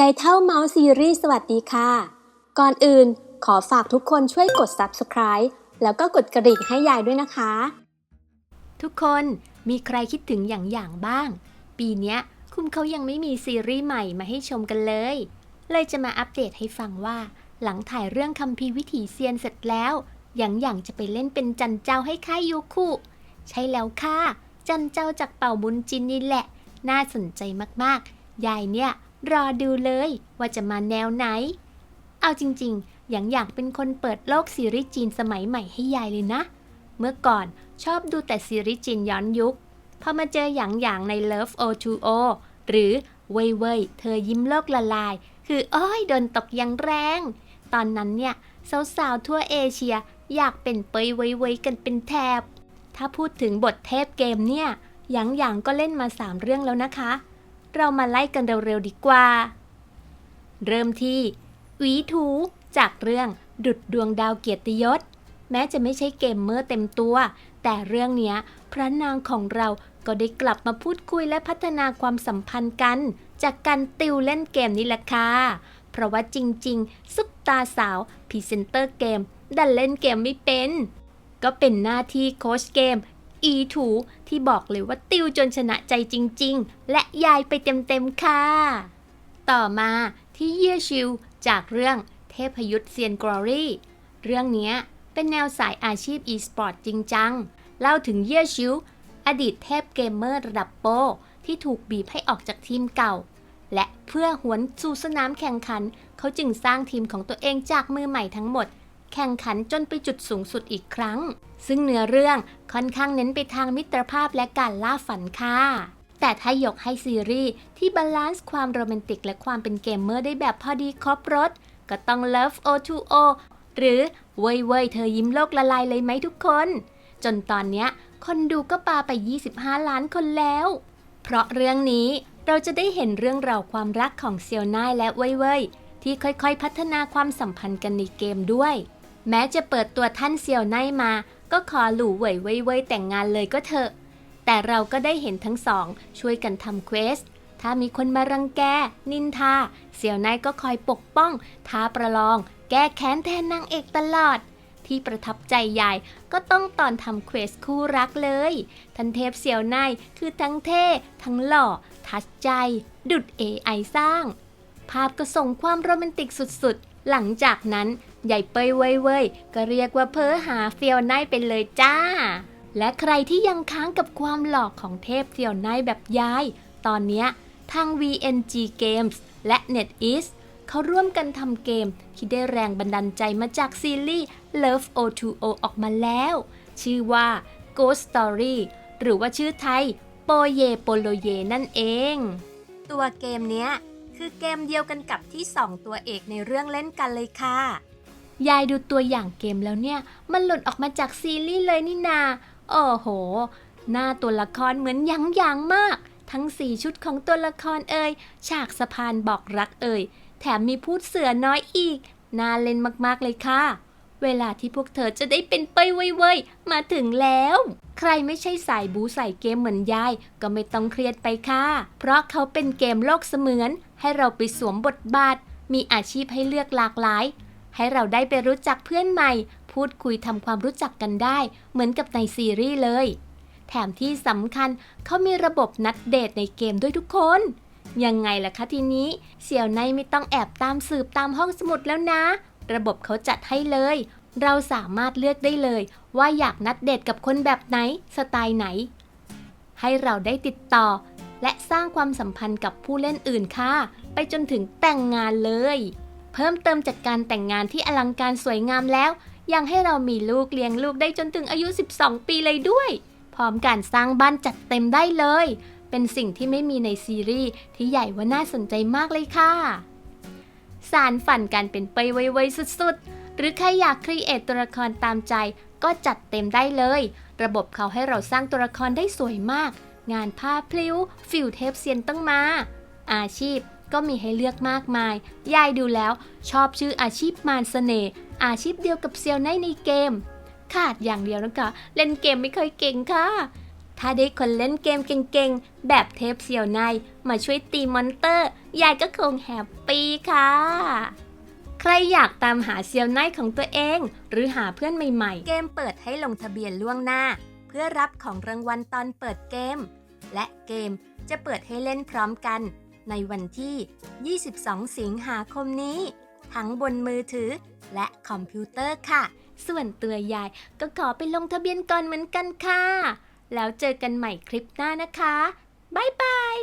ยายเท่าเมาส์ซีรีส์สวัสดีค่ะ ก่อนอื่นขอฝากทุกคนช่วยกด subscribe แล้วก็กดกระดิ่งให้ยายด้วยนะคะ ทุกคนมีใครคิดถึงอย่างอย่างบ้าง ปีนี้คุณเขายังไม่มีซีรีส์ใหม่มาให้ชมกันเลย เลยจะมาอัปเดตให้ฟังว่า หลังถ่ายเรื่องคัมภีร์วิถีเซียนเสร็จแล้ว อย่างอย่างจะไปเล่นเป็นจันเจ้าให้ค่ายยูคุใช่แล้วค่ะ จันเจ้าจากเป่าบุญจินนี่แหละ น่าสนใจมากๆ ยายเนี่ย รอดูเลยว่าจะมาแนวไหน เอาจริงๆ อย่างอยางเป็นคนเปิดโลกซีรีส์จีนสมัยใหม่ให้ยายเลยนะ เมื่อก่อนชอบดูแต่ซีรีส์จีนย้อนยุค พอมาเจออย่างอย่างใน Love O2O หรือเว่ยเว่ยเธอยิ้มโลกละลาย คืออ้อยโดนตกย่างแรง ตอนนั้นเนี่ย สาวๆ ทั่วเอเชียอยากเป็นเปยเว่ยเว่ยกันเป็นแถบ ถ้าพูดถึงบทเทพเกมเนี่ย หยางหยางก็เล่นมาสามเรื่องแล้วนะคะ เรามาไล่กันเร็วๆดีกว่า เริ่มที่หวีถูจากเรื่องดุดดวงดาวเกียรติยศ แม้จะไม่ใช่เกมเมอร์เต็มตัว แต่เรื่องนี้พระนางของเราก็ได้กลับมาพูดคุยและพัฒนาความสัมพันธ์กัน จากการติวเล่นเกมนี่แหละค่ะ เพราะว่าจริงๆ ซุปตาสาวพรีเซนเตอร์เกม ดันเล่นเกมไม่เป็น ก็เป็นหน้าที่โค้ชเกม อีถูที่บอกเลยว่าติวจนชนะใจจริง ๆ และยายไปเต็มๆค่ะ ต่อมาที่เยี่ยชิวจากเรื่องเทพยุทธเซียนกรอรี่ เรื่องนี้เป็นแนวสายอาชีพ e-sport จริงจัง เล่าถึงเยี่ยชิว อดีตเทพเกมเมอร์ระดับโป ที่ถูกบีบให้ออกจากทีมเก่า และเพื่อหวนสู่สนามแข่งขัน เขาจึงสร้างทีมของตัวเองจากมือใหม่ทั้งหมด แข่งขันจนไปจุดสูงสุดอีกครั้ง ซึ่งเนื้อเรื่องค่อนข้างเน้นไปทางมิตรภาพและการล่าฝันค่ะแต่ถ้ายกให้ซีรีส์ที่บาลานซ์ความโรแมนติกและความเป็นเกมเมอร์ได้แบบพอดีครบรสก็ต้อง Love O2O หรือเว่ยเว่ยเธอยิ้มโลกละลายเลยไหมทุกคน จนตอนเนี้ยคนดูก็ปาไป 25 ล้านคนแล้ว เพราะเรื่องนี้เราจะได้เห็นเรื่องราวความรักของเซียวน่ายและเว่ยเว่ยที่ค่อยๆ พัฒนาความสัมพันธ์กันในเกมด้วย แม้จะเปิดตัวท่านเซียวไนมา ก็ขอหลู่เหวยเว่ยเว่ยแต่งงานเลยก็เถอะ แต่เราก็ได้เห็นทั้งสอง ช่วยกันทำเควส ถ้ามีคนมารังแก นินทา เสี่ยวไนก็คอยปกป้อง ท้าประลอง แก้แค้นแทนนางเอกตลอด ที่ประทับใจใหญ่ก็ต้องตอนทำเควสคู่รักเลย ทันเทพเสี่ยวนายคือทั้งเท่ ทั้งหล่อ ทัชใจ ดุด AI สร้าง ภาพก็ส่งความโรแมนติกสุดๆ หลังจากนั้น ใหญ่เปยเว่ยเว่ยก็เรียกว่าเพ้อหาเฟียวนไปเลยจ้า และใครที่ยังค้างกับความหลอกของเทพเฟียวนแบบยาย ตอนนี้ทาง VNG Games และ NetEase เขาร่วมกันทำเกมที่ได้แรงบันดาลใจมาจากซีรีส์ Love O2O ออกมาแล้ว ชื่อว่า Ghost Story หรือว่าชื่อไทยโปเยโปโลเยนั่นเอง ตัวเกมเนี้ยคือเกมเดียวกันกับที่ 2 ตัวเอกในเรื่องเล่นกันเลยค่ะ ยายดูตัวอย่างเกมแล้วเนี่ย มันหลุดออกมาจากซีรีส์เลยนี่นา โอ้โห หน้าตัวละครเหมือนหยังยางๆมาก ทั้งสี่ชุดของตัวละครเอ่ย ฉากสะพานบอกรักเอ่ย แถมมีพูดเสือน้อยอีก น่าเล่นมากๆเลยค่ะ เวลาที่พวกเธอจะได้เป็นเปยเว่ยๆมาถึงแล้ว ใครไม่ใช่สายบูใส่เกมเหมือนยาย ก็ไม่ต้องเครียดไปค่ะ เพราะเขาเป็นเกมโลกเสมือน ให้เราไปสวมบทบาท มีอาชีพให้เลือกหลากหลาย ให้เราได้ไปรู้จักเพื่อนใหม่ พูดคุยทำความรู้จักกันได้ เหมือนกับในซีรีส์เลย แถมที่สำคัญเขามีระบบนัดเดทในเกมด้วยทุกคน ยังไงล่ะคะทีนี้เสี่ยวในไม่ต้องแอบตามสืบตามห้องสมุดแล้วนะ ระบบเขาจัดให้เลย เราสามารถเลือกได้เลย ว่าอยากนัดเดทกับคนแบบไหนสไตล์ไหน ให้เราได้ติดต่อ และสร้างความสัมพันธ์กับผู้เล่นอื่นค่ะ ไปจนถึงแต่งงานเลย เพิ่มเติมจากการแต่งงานที่อลังการสวยงามแล้ว ยังให้เรามีลูกเลี้ยงลูกได้จนถึงอายุ 12 ปีเลยด้วย พร้อมการสร้างบ้านจัดเต็มได้เลย เป็นสิ่งที่ไม่มีในซีรีส์ที่ใหญ่ว่าน่าสนใจมากเลยค่ะ สารฝันการเป็นไปไวๆสุดๆ หรือใครอยากครีเอทตัวละครตามใจ ก็จัดเต็มได้เลย ระบบเขาให้เราสร้างตัวละครได้สวยมาก งานผ้าพลิ้วฟิลเทปเซียนต้องมา อาชีพ ก็มีให้เลือกมากมาย ยายดูแล้วชอบชื่ออาชีพมารเสน่ห์อาชีพเดียวกับเซียวไนในเกม ขาดอย่างเดียวนะคะ เล่นเกมไม่เคยเก่งค่ะ ถ้าได้คนเล่นเกมเก่งๆ แบบเทพเสี่ยวนมาช่วยตีมอนเตอร์ ยายก็คงแฮปปี้ค่ะใครอยากตามหาเซียวไนของตัวเอง หรือหาเพื่อนใหม่ๆ เกมเปิดให้ลงทะเบียนล่วงหน้า เพื่อรับของรางวัลตอนเปิดเกม และเกมจะเปิดให้เล่นพร้อมกัน ในวันที่ 22 สิงหาคมนี้ ทั้งบนมือถือและคอมพิวเตอร์ค่ะ ส่วนตัวยายก็ขอไปลงทะเบียนก่อนเหมือนกันค่ะ แล้วเจอกันใหม่คลิปหน้านะคะ บ๊ายบาย